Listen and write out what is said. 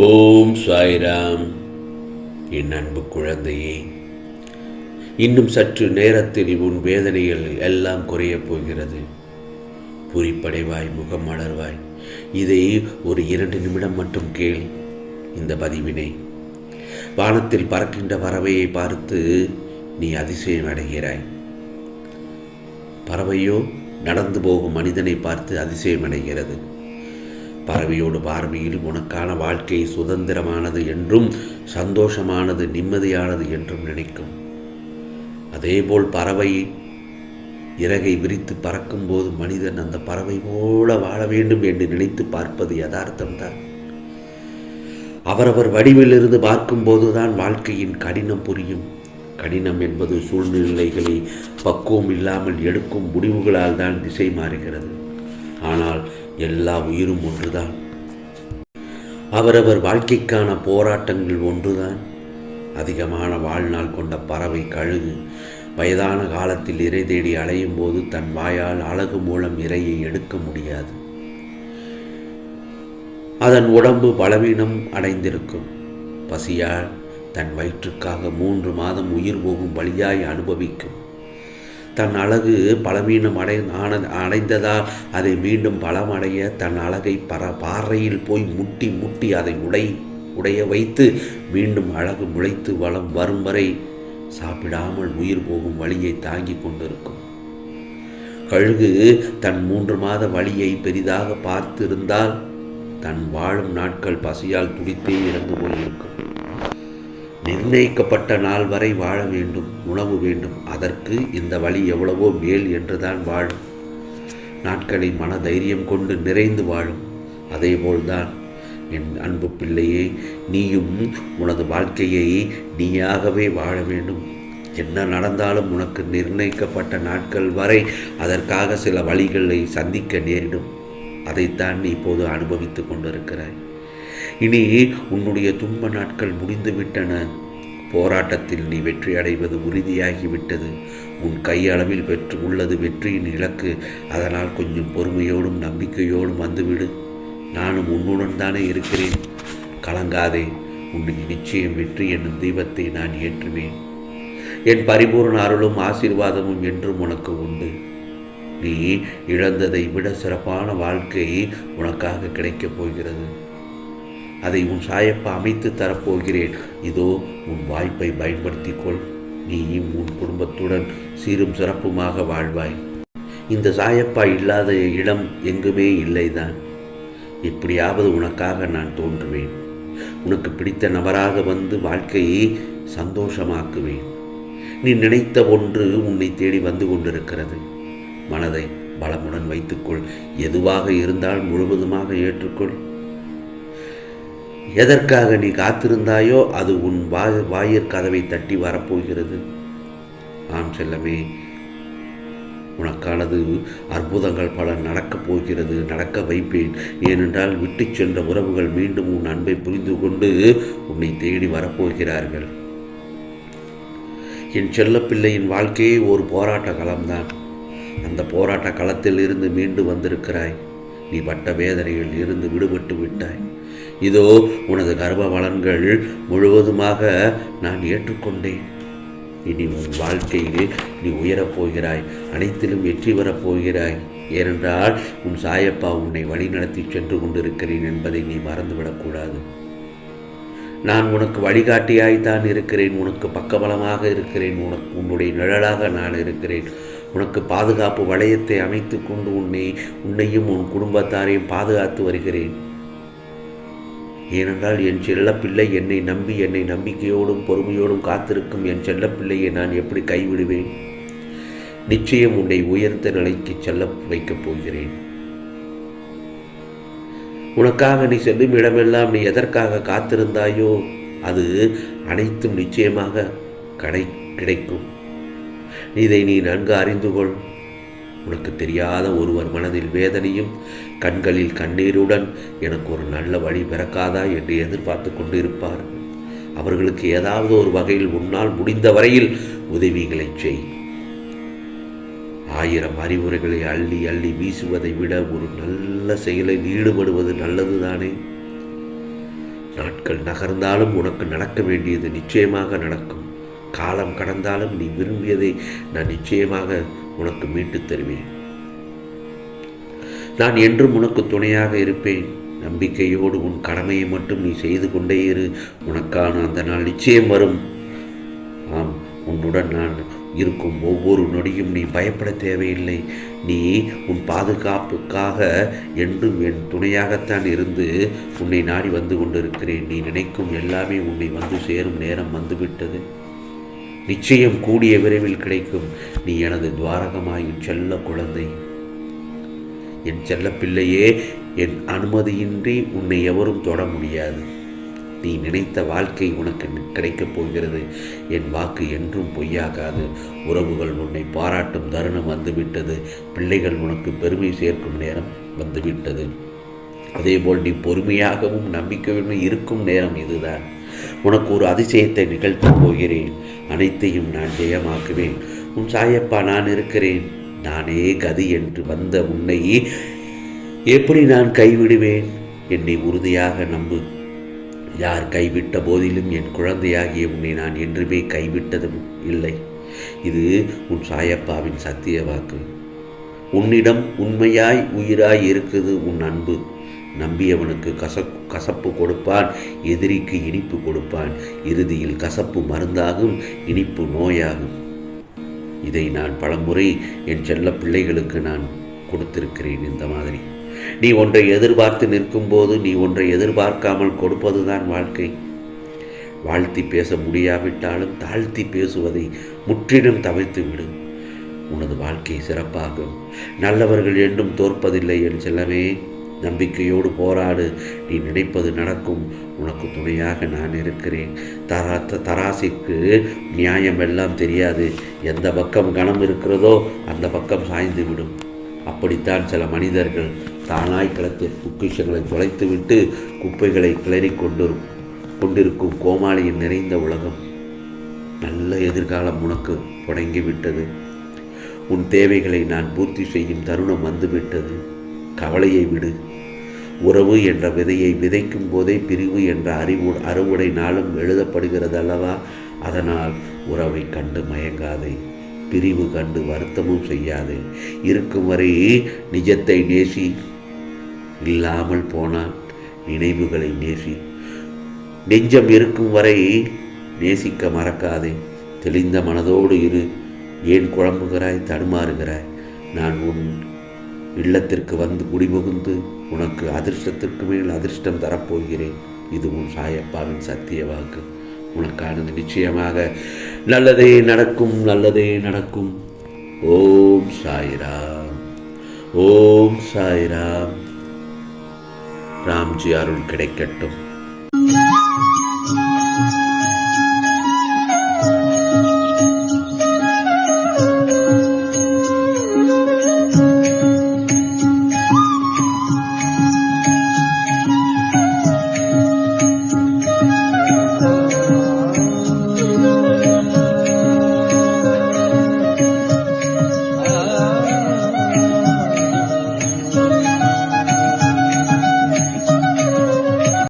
ஓம் சாய்ராம். என் அன்பு குழந்தையே இன்னும் சற்று நேரத்தில் உன் வேதனைகள் எல்லாம் குறையப் போகிறது. புரிப்படைவாய் முகம் மலர்வாய் இதை ஒரு இரண்டு நிமிடம் மட்டும் கேள் இந்த பதிவினை. வானத்தில் பறக்கின்ற பறவையை பார்த்து நீ அதிசயம் அடைகிறாய். பறவையோ நடந்து போகும் மனிதனை பார்த்து அதிசயம் அடைகிறது. பறவையோடு பார்வையில் உனக்கான வாழ்க்கை சுதந்திரமானது என்றும் சந்தோஷமானது நிம்மதியானது என்றும் நினைக்கும். அதேபோல் பறவை இறகை விரித்து பறக்கும்போது மனிதன் அந்த பறவை போல வாழ வேண்டும் என்று நினைத்து பார்ப்பது யதார்த்தம்தான். அவரவர் வடிவிலிருந்து பார்க்கும்போதுதான் வாழ்க்கையின் கடினம் புரியும். கடினம் என்பது சூழ்நிலைகளை பக்குவம் இல்லாமல் எடுக்கும் முடிவுகளால் தான் திசை மாறுகிறது. ஆனால் எல்லா உயிரும் ஒன்றுதான். அவரவர் வாழ்க்கைக்கான போராட்டங்கள் ஒன்றுதான். அதிகமான வாழ்நாள் கொண்ட பறவை கழுகு வயதான காலத்தில் இறை தேடி அலையும் போது தன் வாயால் அழகு மூலம் இறையை எடுக்க முடியாது. அதன் உடம்பு பலவீனம் அடைந்திருக்கும். பசியால் தன் வயிற்றுக்காக மூன்று மாதம் உயிர் போகும் வழியாய் அனுபவிக்கும். தன் அழகு பலவீனம் அடை அடைந்ததால் அதை மீண்டும் பலமடைய தன் அழகை பர பாறையில் போய் முட்டி முட்டி அதை உடை உடைய வைத்து மீண்டும் அழகு முளைத்து வளம் வரும் வரை சாப்பிடாமல் உயிர் போகும் வழியை தாங்கி கொண்டிருக்கும். கழுகு தன் மூன்று மாத வழியை பெரிதாக பார்த்திருந்தால் தன் வாழும் நாட்கள் பசியால் துடித்தே இறந்து போயிருக்கும். நிர்ணயிக்கப்பட்ட நாள் வரை வாழ வேண்டும் உணவு வேண்டும். அதற்கு இந்த வழி எவ்வளவோ மேல் என்றுதான் வாழும். நாட்களை மன தைரியம் கொண்டு நிறைந்து வாழும். அதேபோல்தான் என் அன்பு பிள்ளையே நீயும் உனது வாழ்க்கையை நீயாகவே வாழ வேண்டும். என்ன நடந்தாலும் உனக்கு நிர்ணயிக்கப்பட்ட நாட்கள் வரை அதற்காக சில வழிகளை சந்திக்க நேரிடும். அதைத்தான் நீ இப்போது அனுபவித்து கொண்டிருக்கிறாய். இனி உன்னுடைய துன்ப நாட்கள் முடிந்துவிட்டன. போராட்டத்தில் நீ வெற்றி அடைவது உறுதியாகிவிட்டது. உன் கையளவில் வெற்று உள்ளது வெற்றியின் இலக்கு. அதனால் கொஞ்சம் பொறுமையோடும் நம்பிக்கையோடும் வந்துவிடு. நானும் உன்னுடன் தானே இருக்கிறேன். கலங்காதே. உன்னுக்கு நிச்சயம் வெற்றி என்னும் தீபத்தை நான் ஏற்றுவேன். என் பரிபூர்ண அருளும் ஆசீர்வாதமும் என்றும் உனக்கு உண்டு. நீ இழந்ததை விட சிறப்பான வாழ்க்கை உனக்காக கிடைக்கப் போகிறது. அதை உன் சாயப்பா அமைத்து தரப்போகிறேன். இதோ உன் வாய்ப்பை பயன்படுத்திக்கொள். நீயும் உன் குடும்பத்துடன் சீரும் சிறப்புமாக வாழ்வாய். இந்த சாயப்பா இல்லாத இடம் எங்குமே இல்லைதான். எப்படியாவது உனக்காக நான் தோன்றுவேன். உனக்கு பிடித்த நபராக வந்து வாழ்க்கையை சந்தோஷமாக்குவேன். நீ நினைத்த ஒன்று உன்னை தேடி வந்து கொண்டிருக்கிறது. மனதை பலமுடன் வைத்துக்கொள். எதுவாக இருந்தால் முழுவதுமாக ஏற்றுக்கொள். எதற்காக நீ காத்திருந்தாயோ அது உன் வாய் வாயிற் கதவை தட்டி வரப்போகிறது. ஆம் செல்லமே உனக்கானது அற்புதங்கள் பல நடக்கப் போகிறது நடக்க வைப்பேன். ஏனென்றால் விட்டு சென்ற உறவுகள் மீண்டும் உன் அன்பை புரிந்து கொண்டு உன்னை தேடி வரப்போகிறார்கள். என் செல்லப்பிள்ளையின் வாழ்க்கையே ஒரு போராட்ட களம்தான். அந்த போராட்ட களத்தில் இருந்து மீண்டு வந்திருக்கிறாய். நீ பட்ட வேதனையில் இருந்து விடுபட்டு விட்டாய். இதோ உனது கர்ம பலன்கள் முழுவதுமாக நான் ஏற்றுக்கொண்டேன். இனி உன் வாழ்க்கையில் நீ உயரப் போகிறாய் அனைத்திலும் வெற்றி பெறப் போகிறாய் ஏனென்றால் உன் சாயப்பா உன்னை வழிநடத்தி சென்று கொண்டிருக்கிறேன் என்பதை நீ மறந்துவிடக்கூடாது. நான் உனக்கு வழிகாட்டியாய்த்தான் இருக்கிறேன் உனக்கு பக்கபலமாக இருக்கிறேன் உனக்கு உன்னுடைய நிழலாக நான் இருக்கிறேன். உனக்கு பாதுகாப்பு வளையத்தை அமைத்து கொண்டு உன்னை உன்னையும் உன் குடும்பத்தாரையும் பாதுகாத்து வருகிறேன். ஏனென்றால் என் செல்லப்பிள்ளை என்னை நம்பி என்னை நம்பிக்கையோடும் பொறுமையோடும் காத்திருக்கும் என் செல்லப்பிள்ளையை நான் எப்படி கைவிடுவேன்? நிச்சயம் உன்னை உயர்ந்த நிலைக்கு செல்ல வைக்கப் போகிறேன். உனக்காக நீ செல்லும் இடமெல்லாம் நீ எதற்காக காத்திருந்தாயோ அது அனைத்தும் நிச்சயமாக கடை கிடைக்கும். இதை நீ நன்கு அறிந்து கொள். உனக்கு தெரியாத ஒருவர் மனதில் வேதனையும் கண்களில் கண்ணீருடன் எனக்கு ஒரு நல்ல வழி பிறக்காதா என்று எதிர்பார்த்து கொண்டிருப்பார். அவர்களுக்கு ஏதாவது ஒரு வகையில் உன்னால் முடிந்த வரையில் உதவிகளை செய். ஆயிரம் அறிவுரைகளை அள்ளி அள்ளி வீசுவதை விட ஒரு நல்ல செயலில் ஈடுபடுவது நல்லதுதானே? நாட்கள் நகர்ந்தாலும் உனக்கு நடக்க வேண்டியது நிச்சயமாக நடக்கும். காலம் கடந்தாலும் நீ விரும்பியதை நான் நிச்சயமாக உனக்கு மீட்டு தருவேன். நான் என்றும் உனக்கு துணையாக இருப்பேன். நம்பிக்கையோடு உன் கடமையை மட்டும் நீ செய்து கொண்டே இரு. உனக்கான அந்த நாள் நிச்சயம் வரும். ஆம் உன்னுடன் நான் இருக்கும் ஒவ்வொரு நொடியும் நீ பயப்பட தேவையில்லை. நீ உன் பாதுகாப்புக்காக என்றும் என் துணையாகத்தான் இருந்து உன்னை நாடி வந்து கொண்டிருக்கிறேன். நீ நினைக்கும் எல்லாமே உன்னை வந்து சேரும் நேரம் வந்துவிட்டது. நிச்சயம் கூடிய விரைவில் கிடைக்கும். நீ எனது துவாரகமாயின் செல்ல குழந்தை. என் செல்ல பிள்ளையே என் அனுமதியின்றி உன்னை எவரும் தொட முடியாது. நீ நினைத்த வாழ்க்கை உனக்கு கிடைக்கப் போகிறது. என் வாக்கு என்றும் பொய்யாகாது. உறவுகள் உன்னை பாராட்டும் தருணம் வந்துவிட்டது. பிள்ளைகள் உனக்கு பெருமை சேர்க்கும் நேரம் வந்துவிட்டது. அதேபோல் நீ பொறுமையாகவும் நம்பிக்கையுடன் இருக்கும் நேரம் இதுதான். உனக்கு ஒரு அதிசயத்தை நிகழ்த்தப் போகிறேன். அனைத்தையும் நான் ஜெயமாக்குவேன். உன் சாயப்பா நான் இருக்கிறேன். நானே கதி என்று வந்த உன்னை எப்படி நான் கைவிடுவேன்? என்னை உறுதியாக நம்பு. யார் கைவிட்ட போதிலும் என் குழந்தையாகிய உன்னை நான் என்றுமே கைவிட்டதும் இல்லை. இது உன் சாயப்பாவின் சத்திய வாக்கு. உன்னிடம் உண்மையாய் உயிராய் இருக்குது உன் அன்பு. நம்பியவனுக்கு கசப்பு கசப்பு கொடுப்பான் எதிரிக்கு இனிப்பு கொடுப்பான். இறுதியில் கசப்பு மருந்தாகும் இனிப்பு நோயாகும். இதை நான் பலமுறை என் செல்ல பிள்ளைகளுக்கு நான் கொடுத்திருக்கிறேன் இந்த மாதிரி. நீ ஒன்றை எதிர்பார்த்து நிற்கும்போது நீ ஒன்றை எதிர்பார்க்காமல் கொடுப்பதுதான் வாழ்க்கை. வாழ்த்தி பேச முடியாவிட்டாலும் தாழ்த்தி பேசுவதை முற்றிலும் தவிர்த்து விடும் உனது வாழ்க்கை சிறப்பாகும். நல்லவர்கள் என்றும் தோற்பதில்லை என் செல்லமே. நம்பிக்கையோடு போராடு. நீ நினைப்பது நடக்கும். உனக்கு துணையாக நான் இருக்கிறேன். தரா தராசிக்கு நியாயம் எல்லாம் தெரியாது. எந்த பக்கம் கணம் இருக்கிறதோ அந்த பக்கம் சாய்ந்து விடும். அப்படித்தான் சில மனிதர்கள் தானாய் கிளத்தில் பொக்கிஷங்களை தொலைத்துவிட்டு குப்பைகளை கிளறி கொண்டு கொண்டிருக்கும் கோமாளியின் நிறைந்த உலகம். நல்ல எதிர்காலம் உனக்கு தொடங்கிவிட்டது. உன் தேவைகளை நான் பூர்த்தி செய்யும் தருணம் வந்துவிட்டது. கவலையை விடு. உறவு என்ற விதையை விதைக்கும் போதே பிரிவு என்ற அறிவு அறுவடை நாளும் எழுதப்படுகிறது அல்லவா? அதனால் உறவை கண்டு மயங்காதே. பிரிவு கண்டு வருத்தமும் செய்யாதே. இருக்கும் வரை நிஜத்தை நேசி. இல்லாமல் போனால் நினைவுகளை நேசி. நெஞ்சம் இருக்கும் வரை நேசிக்க மறக்காதே. தெளிந்த மனதோடு இரு. ஏன் குழம்புகிறாய் தடுமாறுகிறாய்? நான் உன் இல்லத்திற்கு வந்து குடிபுகுந்து உனக்கு அதிர்ஷ்டத்திற்கு மேல் அதிர்ஷ்டம் தரப்போகிறேன். இது உன் சாயப்பாவின் சத்திய வாக்கு. உனக்கானது நிச்சயமாக நல்லதே நடக்கும் நல்லதே நடக்கும். ஓம் சாய்ராம். ஓம் சாய்ராம். ராம்ஜி அருள் கிடைக்கட்டும்.